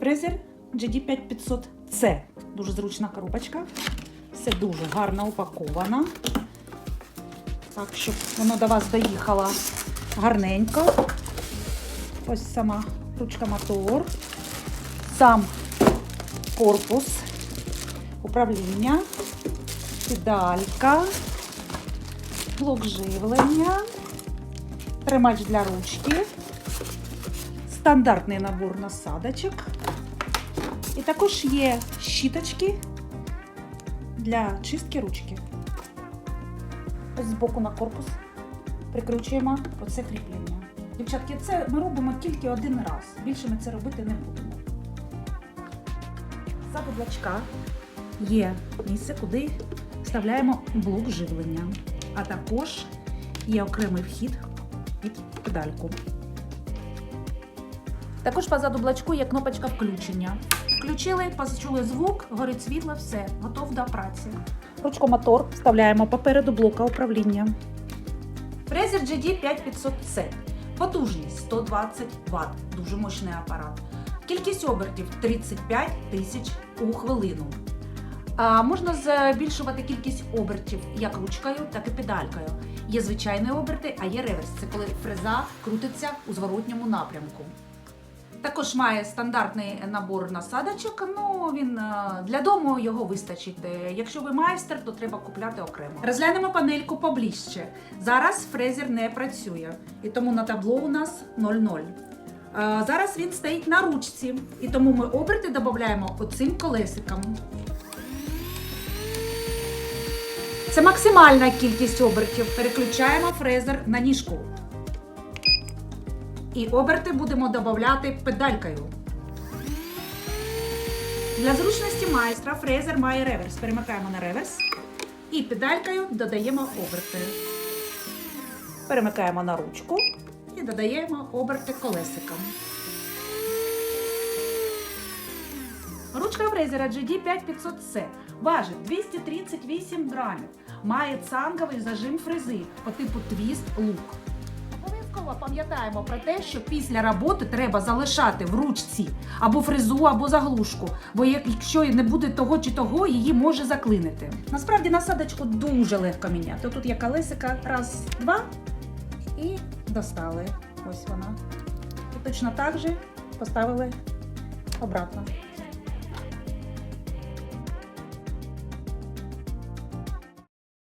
Фрезер GD5500C. Дуже зручна коробочка. Все дуже гарно упаковано. Так, щоб воно до вас доїхало гарненько. Ось сама ручка мотор. Сам корпус управління, педалька, блок живлення, тримач для ручки, стандартний набор насадочок. І також є щіточки для чистки ручки. Ось збоку на корпус прикручуємо оце кріплення. Дівчатки, це ми робимо тільки один раз. Більше ми це робити не будемо. За облачка є місце, куди вставляємо блок живлення, а також є окремий вхід під педальку. Також позаду блачку є кнопочка включення. Включили, почули звук, горить світло, все, готов до праці. Ручку мотор вставляємо попереду блока управління. Фрезер GD5500C. Потужність 120 Вт. Дуже мощний апарат. Кількість обертів 35 тисяч у хвилину. А можна збільшувати кількість обертів як ручкою, так і педалькою. Є звичайні оберти, а є реверс. Це коли фреза крутиться у зворотньому напрямку. Також має стандартний набор насадочок. Ну він е, для дому його вистачить. Якщо ви майстер, то треба купляти окремо. Розглянемо панельку поближче. Зараз фрезер не працює, і тому на табло у нас 0,0. Е, Зараз він стоїть на ручці, і тому ми оберти додаємо оцим колесиком. Це максимальна кількість обертів. Переключаємо фрезер на ніжку. І оберти будемо додати педалькою. Для зручності майстра фрезер має реверс. Перемикаємо на реверс і педалькою додаємо оберти. Перемикаємо на ручку і додаємо оберти колесиком. Ручка фрезера GD5500C важить 238 грамів. Має цанговий зажим фрези по типу твіст лук. Обов'язково пам'ятаємо про те, що після роботи треба залишати в ручці або фрезу, або заглушку, бо якщо не буде того чи того, її може заклинити. Насправді насадочку дуже легко міняти. Тут є колесика, раз, два і достали. Ось вона. І точно так же поставили обратно.